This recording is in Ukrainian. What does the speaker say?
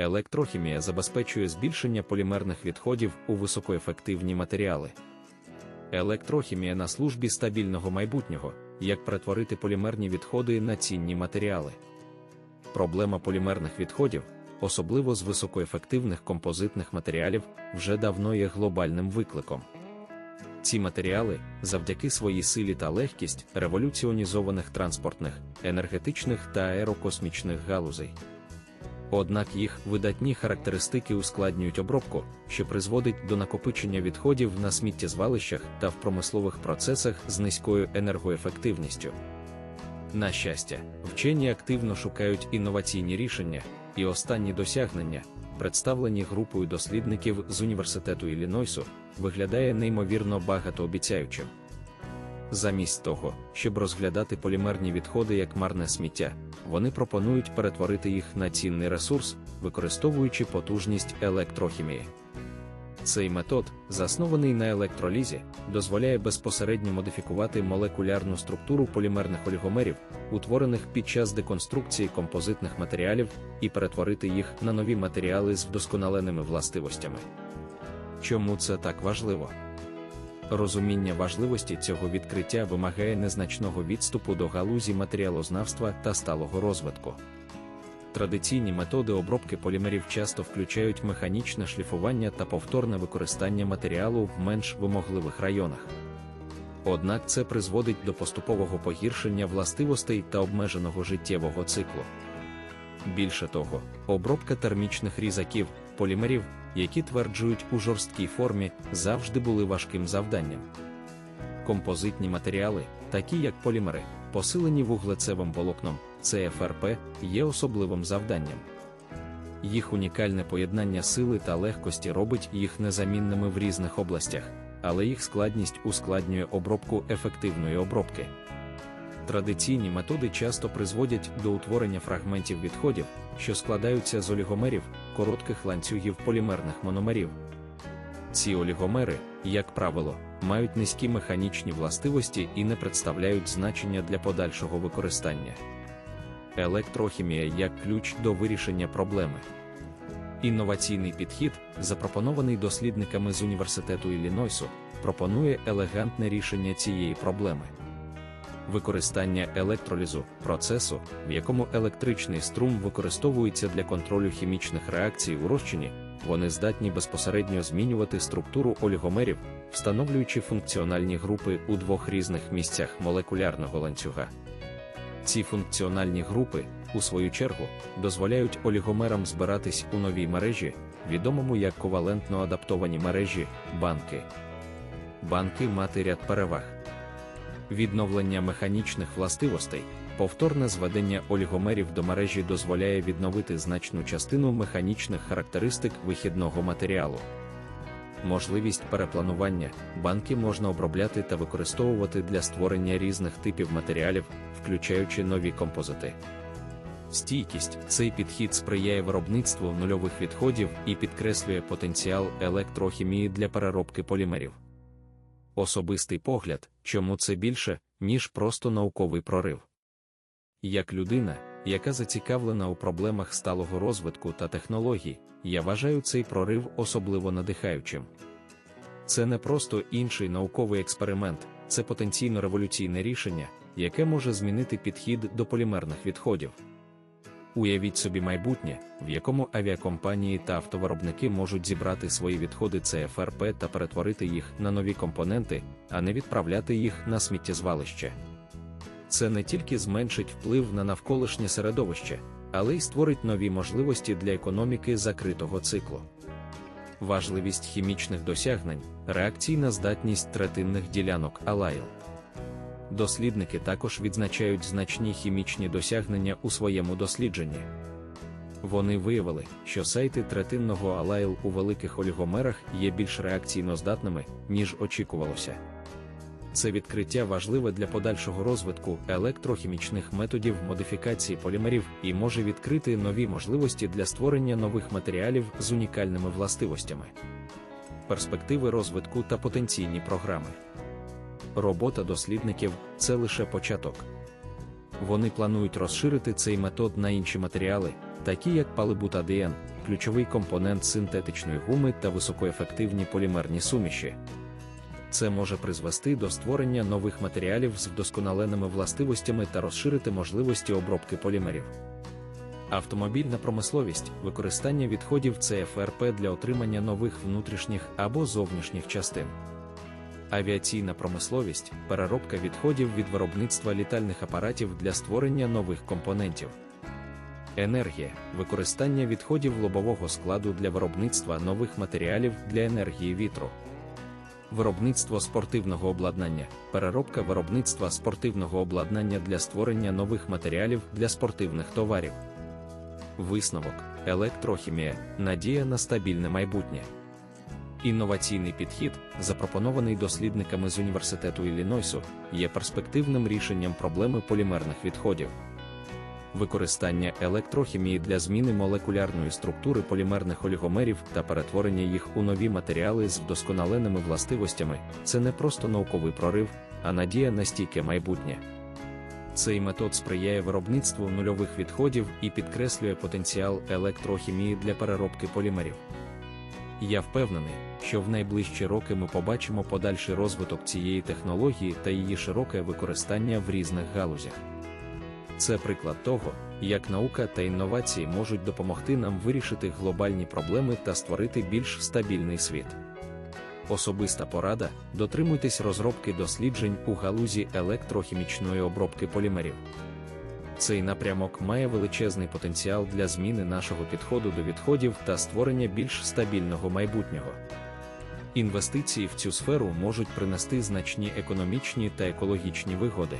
Електрохімія забезпечує збільшення полімерних відходів у високоефективні матеріали. Електрохімія на службі стабільного майбутнього, як перетворити полімерні відходи на цінні матеріали. Проблема полімерних відходів, особливо з високоефективних композитних матеріалів, вже давно є глобальним викликом. Ці матеріали, завдяки своїй силі та легкість революціонізованих транспортних, енергетичних та аерокосмічних галузей. Однак їх видатні характеристики ускладнюють обробку, що призводить до накопичення відходів на сміттєзвалищах та в промислових процесах з низькою енергоефективністю. На щастя, вчені активно шукають інноваційні рішення, і останні досягнення, представлені групою дослідників з університету Іллінойсу, виглядає неймовірно багатообіцяючим. Замість того, щоб розглядати полімерні відходи як марне сміття, вони пропонують перетворити їх на цінний ресурс, використовуючи потужність електрохімії. Цей метод, заснований на електролізі, дозволяє безпосередньо модифікувати молекулярну структуру полімерних олігомерів, утворених під час деконструкції композитних матеріалів, і перетворити їх на нові матеріали з вдосконаленими властивостями. Чому це так важливо? Розуміння важливості цього відкриття вимагає незначного відступу до галузі матеріалознавства та сталого розвитку. Традиційні методи обробки полімерів часто включають механічне шліфування та повторне використання матеріалу в менш вимогливих районах. Однак це призводить до поступового погіршення властивостей та обмеженого життєвого циклу. Більше того, обробка термічних різаків, полімерів, які тверджують у жорсткій формі, завжди були важким завданням. Композитні матеріали, такі як полімери, посилені вуглецевим волокном, ЦФРП, є особливим завданням. Їх унікальне поєднання сили та легкості робить їх незамінними в різних областях, але їх складність ускладнює обробку ефективної обробки. Традиційні методи часто призводять до утворення фрагментів відходів, що складаються з олігомерів, коротких ланцюгів полімерних мономерів. Ці олігомери, як правило, мають низькі механічні властивості і не представляють значення для подальшого використання. Електрохімія як ключ до вирішення проблеми. Інноваційний підхід, запропонований дослідниками з університету Іллінойсу, пропонує елегантне рішення цієї проблеми. Використання електролізу процесу, в якому електричний струм використовується для контролю хімічних реакцій у розчині, вони здатні безпосередньо змінювати структуру олігомерів, встановлюючи функціональні групи у двох різних місцях молекулярного ланцюга. Ці функціональні групи, у свою чергу, дозволяють олігомерам збиратись у новій мережі, відомому як ковалентно адаптовані мережі, банки. Банки мати ряд переваг. Відновлення механічних властивостей, повторне зведення олігомерів до мережі дозволяє відновити значну частину механічних характеристик вихідного матеріалу. Можливість перепланування банки можна обробляти та використовувати для створення різних типів матеріалів, включаючи нові композити. Стійкість цей підхід сприяє виробництву нульових відходів і підкреслює потенціал електрохімії для переробки полімерів. Особистий погляд, чому це більше, ніж просто науковий прорив. Як людина, яка зацікавлена у проблемах сталого розвитку та технологій, я вважаю цей прорив особливо надихаючим. Це не просто інший науковий експеримент, це потенційно революційне рішення, яке може змінити підхід до полімерних відходів. Уявіть собі майбутнє, в якому авіакомпанії та автовиробники можуть зібрати свої відходи ЦФРП та перетворити їх на нові компоненти, а не відправляти їх на сміттєзвалище. Це не тільки зменшить вплив на навколишнє середовище, але й створить нові можливості для економіки закритого циклу. Важливість хімічних досягнень, реакційна здатність третинних ділянок Алайл. Дослідники також відзначають значні хімічні досягнення у своєму дослідженні. Вони виявили, що сайти третинного алайл у великих олігомерах є більш реакційно здатними, ніж очікувалося. Це відкриття важливе для подальшого розвитку електрохімічних методів модифікації полімерів і може відкрити нові можливості для створення нових матеріалів з унікальними властивостями. Перспективи розвитку та потенційні програми. Робота дослідників це лише початок. Вони планують розширити цей метод на інші матеріали, такі як палибутадіен, ключовий компонент синтетичної гуми та високоефективні полімерні суміші. Це може призвести до створення нових матеріалів з вдосконаленими властивостями та розширити можливості обробки полімерів. Автомобільна промисловість використання відходів ЦФРП для отримання нових внутрішніх або зовнішніх частин. Авіаційна промисловість переробка відходів від виробництва літальних апаратів для створення нових компонентів. Енергія використання відходів лобового складу для виробництва нових матеріалів для енергії вітру. Виробництво спортивного обладнання, переробка виробництва спортивного обладнання для створення нових матеріалів для спортивних товарів. Висновок, електрохімія, надія на стабільне майбутнє. Інноваційний підхід, запропонований дослідниками з університету Іллінойсу, є перспективним рішенням проблеми полімерних відходів. Використання електрохімії для зміни молекулярної структури полімерних олігомерів та перетворення їх у нові матеріали з вдосконаленими властивостями це не просто науковий прорив, а надія на стійке майбутнє. Цей метод сприяє виробництву нульових відходів і підкреслює потенціал електрохімії для переробки полімерів. Я впевнений, що в найближчі роки ми побачимо подальший розвиток цієї технології та її широке використання в різних галузях. Це приклад того, як наука та інновації можуть допомогти нам вирішити глобальні проблеми та створити більш стабільний світ. Особиста порада: дотримуйтесь розробки досліджень у галузі електрохімічної обробки полімерів. Цей напрямок має величезний потенціал для зміни нашого підходу до відходів та створення більш стабільного майбутнього. Інвестиції в цю сферу можуть принести значні економічні та екологічні вигоди.